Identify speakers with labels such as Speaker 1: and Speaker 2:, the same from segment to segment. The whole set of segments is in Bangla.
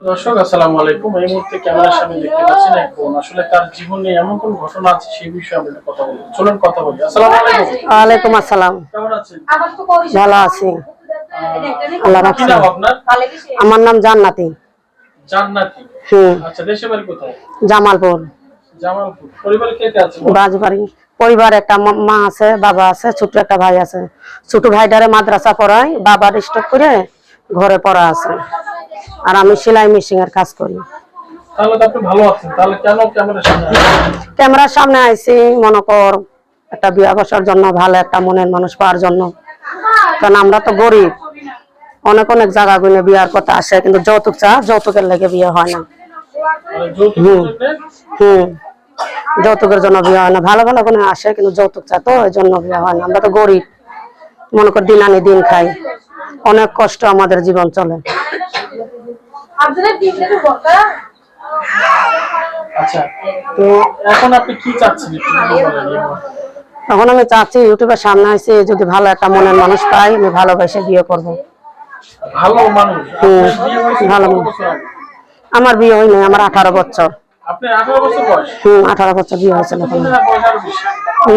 Speaker 1: দর্শক আসসালামু আলাইকুম। এই মুহূর্তে ক্যামেরার সামনে দেখতে পাচ্ছেন এক বোন আসলে তার জীবনে এমন কোন ঘটনা আছে সেই বিষয়ে আমরা একটু কথা বলব। চলুন কথা বলি। আসসালামু আলাইকুম।
Speaker 2: ওয়ালাইকুম আসসালাম।
Speaker 1: কেমন আছেন?
Speaker 2: ভালো আছি। আল্লাহ রাখছে আমার নাম জান্নাতি।
Speaker 1: জান্নাতি। আচ্ছা দেশে বাড়ি কোথায়?
Speaker 2: জামালপুর।
Speaker 1: জামালপুর। পরিবারে কে কে আছে?
Speaker 2: রাজবাড়ি। পরিবার একটা ম- মা আছে বাবা আছে ছোট একটা ভাই আছে। ছোট ভাইটারে মাদ্রাসা পড়ায় বাবার স্টক করে ঘরে পড়া আছে। আর আমি সেলাই মেশিন এর কাজ করি।
Speaker 1: ক্যামেরার সামনে
Speaker 2: আইছি মনে কর একটা বিয়া বসার জন্য ভালো একটা মনের মানুষ পাওয়ার জন্য। কারণ আমরা তো গরিব। অনেক অনেক জায়গা গুনে বিয়ার কথা আসে কিন্তু যৌতুক চা যৌতুকের লেগে বিয়ে হয় না। হুম। যৌতুকের জন্য বিয়ে হয় না। ভালো ভালো কোনো আসে কিন্তু যৌতুক চায় তো এই জন্য বিয়ে হয় না। আমরা তো গরিব। মনে কর দিন আনি দিন খাই। অনেক কষ্ট আমাদের জীবন চলে।
Speaker 1: আচ্ছা এখন
Speaker 2: আমি চাচ্ছি ইউটিউবের সামনে আসি যদি ভালো একটা মনের মানুষ পাই আমি ভালোবেসে বিয়ে করব।
Speaker 1: ভালো মানুষ?
Speaker 2: ভালো? আমার বিয়ে হয়নি আমার আঠারো বছর। হুম আঠারো বিয়ে হয়েছিল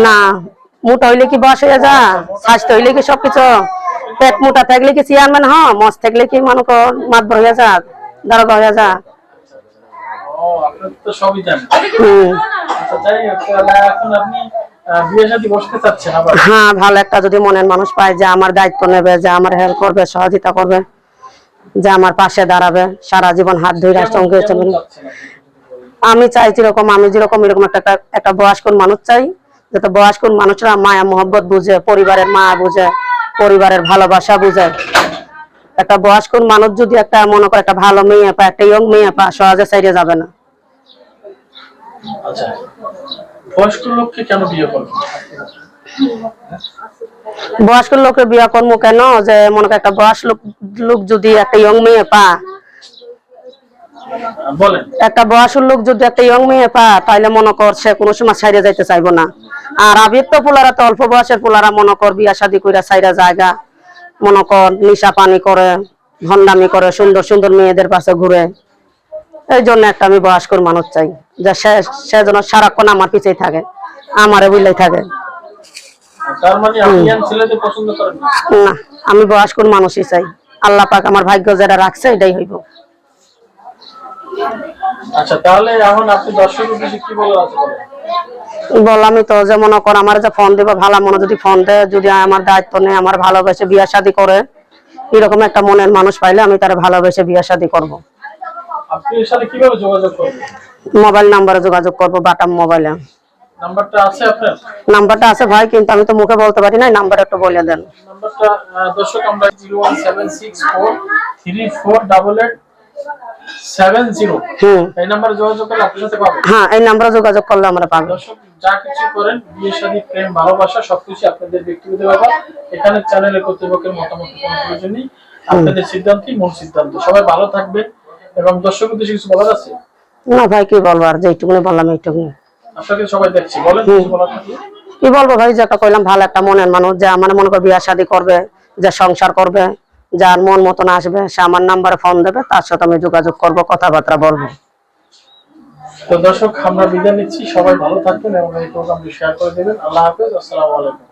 Speaker 2: না মোটা হইলে কি বয়স হয়ে যা স্বাস্থ্য হইলে কি সবকিছু? পেট মোটা থাকলে কি চেয়ারম্যান হ? মস থাকলে কি মনে কর মাতবর হয়ে যা দারোগা হয়ে যা
Speaker 1: আচ্ছা
Speaker 2: হ্যাঁ ভালো একটা যদি মনের মানুষ পায় যে আমার দায়িত্ব নেবে যে আমার হেল্প করবে সহযোগিতা করবে যে আমার পাশে দাঁড়াবে সারা জীবন হাত ধরে সঙ্গে? আমি চাই যেরকম আমি যেরকম এরকম একটা একটা- একটা বয়স্ক মানুষ চাই যাতে বয়স্ক মানুষরা মায়া মোহব্বত বুঝে পরিবারের মায়া বুঝে পরিবারের ভালোবাসা বুঝায় একটা বয়স্ক মানুষ যদি একটা মনে করে একটা ভালো মেয়ে পায় একটা ইয়ং মেয়ে পায় সহজে সাইডে যাবে না।
Speaker 1: আচ্ছা বয়স্ক লোককে কেন বিয়ে করব?
Speaker 2: বয়স্ক লোকের বিয়া করব কেন? যে মনে করে একটা বয়স লোক লোক যদি একটা ইয়ং মেয়ে পা
Speaker 1: বলেন
Speaker 2: একটা বয়সের লোক যদি একটা ইয়ং মেয়ে পা তাহলে মনে কর সে কোনো সময় সাইডে যাইতে চাইব না। আর আবির তো পোলারা তো অল্প বয়সের পোলারা মনে কর বিয়া শাদি কইরা সাইডা জায়গা মনে কর নিশা পানি করে ভন্ডামি করে সুন্দর সুন্দর মেয়েদের পাশে ঘুরে। এই জন্য একটা আমি বয়স্কর মানুষ চাই যে সে সে যেন সারাক্ষণ আমার পিছেই থাকে আমারে বুঝলেই থাকে।
Speaker 1: মানে? না
Speaker 2: আমি বয়স্কর মানুষই চাই। আল্লাহ পাক আমার ভাগ্য যেটা রাখছে এটাই হইব।
Speaker 1: আচ্ছা তাহলে এখন আপনি দর্শক উদ্দেশ্যে কি বলেন
Speaker 2: বললামই তো যে মনে কর আমার যে ফোন দেবে ভালো মনে যদি ফোন দেয় যদি আমার দায়িত্ব নেই আমার ভালোবেসে বিয়া শাদি করে এরকম একটা মনের মানুষ পাইলে আমি তার ভালোবেসে বিয়া শাদি করব। মোবাইল নাম্বারে যোগাযোগ করব বাটাম মোবাইলে।
Speaker 1: নাম্বারটা আছে
Speaker 2: ভাই কিন্তু আমি তো মুখে বলতে পারি না নাম্বার একটু বলে দেন।
Speaker 1: নাম্বারটা দর্শক আমরা zero one seven six four three four double eight
Speaker 2: হুম।
Speaker 1: এই নাম্বারে যোগাযোগ করলে আপনার সাথে পাবেন
Speaker 2: হ্যাঁ এই নাম্বারে যোগাযোগ করলে আমরা পাবো।
Speaker 1: দর্শক যা কিছু করেন বিয়ে শাদী প্রেম ভালোবাসা সবকিছু আপনাদের ব্যক্তিগত ব্যাপার। এখানে চ্যানেলের কর্তৃপক্ষের মতামত কোনো প্রয়োজন নেই। আপনাদের সিদ্ধান্তই মূল সিদ্ধান্ত। সবাই ভালো থাকবেন এবং দর্শক উদ্দেশ্যে কিছু বলার আছে?
Speaker 2: না ভাই কি বলব আর যেইটুকুনি বললাম এইটুকুনি।
Speaker 1: আপনাকে সবাই দেখছি। বলেন কিছু বলার
Speaker 2: কি বলব ভাই যেটা কইলাম ভালো একটা মনের মানুষ যে আমার মনে করে বিয়া শাদি করবে যে সংসার করবে। যার মন মতন আসবে, সে আমার নাম্বারে ফোন দেবে, তার সাথে আমি যোগাযোগ করব, কথাবার্তা বলব।
Speaker 1: তো দর্শক, আমরা বিদায় নিচ্ছি। সবাই ভালো থাকবেন এবং এই প্রোগ্রামটি শেয়ার করে দেবেন। আল্লাহ হাফেজ, আসসালামু আলাইকুম।